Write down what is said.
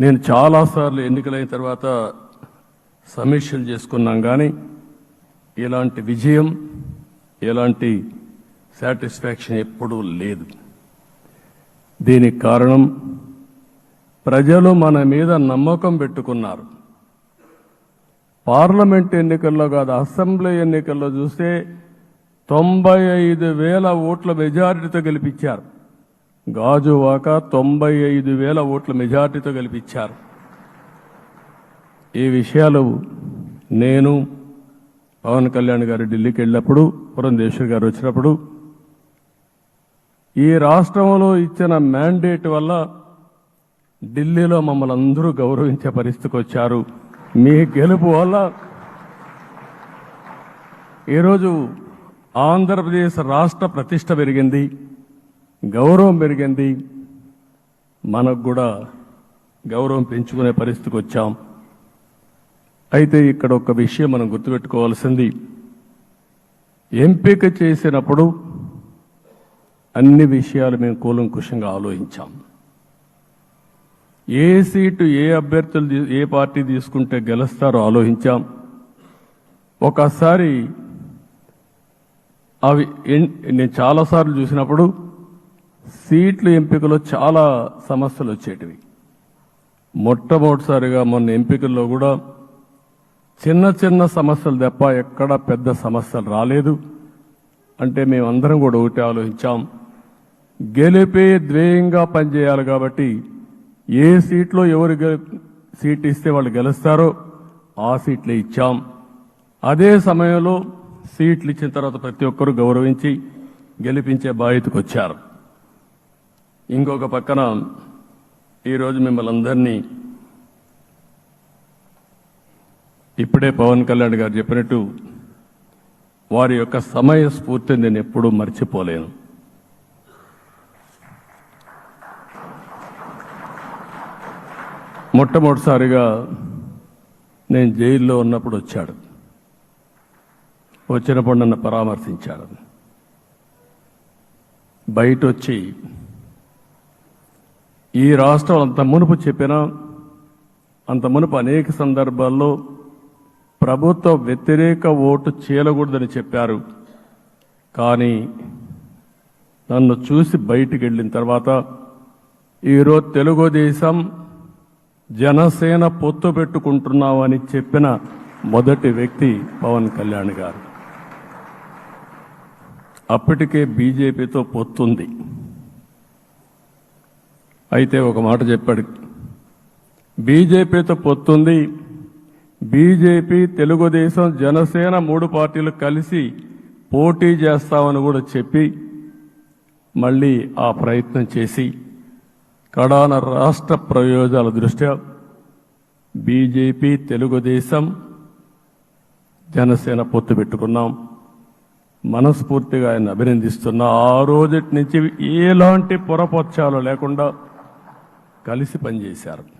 నేను చాలాసార్లు ఎన్నికలైన తర్వాత సమీక్షలు చేసుకున్నాం కానీ ఇలాంటి విజయం ఎలాంటి సాటిస్ఫాక్షన్ ఎప్పుడూ లేదు. దీనికి కారణం ప్రజలు మన మీద నమ్మకం పెట్టుకున్నారు. పార్లమెంట్ ఎన్నికల్లో కాదు అసెంబ్లీ ఎన్నికల్లో చూస్తే తొంభై ఐదు వేల ఓట్ల మెజారిటీతో గెలిపించారు. గాజువాక తొంభై ఐదు వేల ఓట్ల మెజార్టీతో గెలిపించారు. ఈ విషయాలు నేను పవన్ కళ్యాణ్ గారు ఢిల్లీకి వెళ్ళినప్పుడు పురంధేశ్వర్ గారు వచ్చినప్పుడు ఈ రాష్ట్రంలో ఇచ్చిన మ్యాండేట్ వల్ల ఢిల్లీలో మమ్మల్ని అందరూ గౌరవించే పరిస్థితికి వచ్చారు. మీ గెలుపు వల్ల ఈరోజు ఆంధ్రప్రదేశ్ రాష్ట్ర ప్రతిష్ట పెరిగింది. గౌరవం పెరిగింది. మనకు కూడా గౌరవం పెంచుకునే పరిస్థితికి వచ్చాం. అయితే ఇక్కడ ఒక విషయం మనం గుర్తుపెట్టుకోవాల్సింది. ఎంపిక చేసినప్పుడు అన్ని విషయాలు మేము కూలంకుషంగా ఆలోచించాం. ఏ సీటు ఏ అభ్యర్థులు ఏ పార్టీ తీసుకుంటే గెలుస్తారో ఆలోచించాం. ఒకసారి అవి నేను చాలాసార్లు చూసినప్పుడు సీట్లు ఎంపికలో చాలా సమస్యలు వచ్చేటివి. మొట్టమొదటిసారిగా మొన్న ఎంపికల్లో కూడా చిన్న చిన్న సమస్యలు తప్ప ఎక్కడ పెద్ద సమస్యలు రాలేదు. అంటే మేమందరం కూడా ఒకటి ఆలోచించాం. గెలిపే ద్వేయంగా పనిచేయాలి కాబట్టి ఏ సీట్లో ఎవరు సీట్ ఇస్తే వాళ్ళు గెలుస్తారో ఆ సీట్లే ఇచ్చాం. అదే సమయంలో సీట్లు ఇచ్చిన తర్వాత ప్రతి ఒక్కరూ గౌరవించి గెలిపించే బాధ్యతకు వచ్చారు. ఇంకొక పక్కన ఈరోజు మిమ్మల్ని అందరినీ ఇప్పుడే పవన్ కళ్యాణ్ గారు చెప్పినట్టు వారి యొక్క సమయ స్ఫూర్తిని నేను ఎప్పుడూ మర్చిపోలేను. మొట్టమొదటిసారిగా నేను జైల్లో ఉన్నప్పుడు వచ్చాడు. వచ్చినప్పుడు నన్ను పరామర్శించాడు. బయట వచ్చి ఈ రాష్ట్రం అంత మునుపు చెప్పిన అంత మునుపు అనేక సందర్భాల్లో ప్రభుత్వ వ్యతిరేక ఓటు చేయకూడదని చెప్పారు. కానీ నన్ను చూసి బయటికి వెళ్ళిన తర్వాత ఈరోజు తెలుగుదేశం జనసేన పొత్తు పెట్టుకుంటున్నామని చెప్పిన మొదటి వ్యక్తి పవన్ కళ్యాణ్ గారు. అప్పటికే బీజేపీతో పొత్తుంది. అయితే ఒక మాట చెప్పాడు. బీజేపీతో పొత్తుంది. బీజేపీ తెలుగుదేశం జనసేన మూడు పార్టీలు కలిసి పోటీ చేస్తామని కూడా చెప్పి మళ్ళీ ఆ ప్రయత్నం చేసి కడాన రాష్ట్ర ప్రయోజనాల దృష్ట్యా బీజేపీ తెలుగుదేశం జనసేన పొత్తు పెట్టుకున్నాం. మనస్ఫూర్తిగా ఆయన అభినందిస్తున్నా. ఆ రోజటి నుంచి ఎలాంటి పొరపక్షాలు లేకుండా కలిసి పనిచేశారు.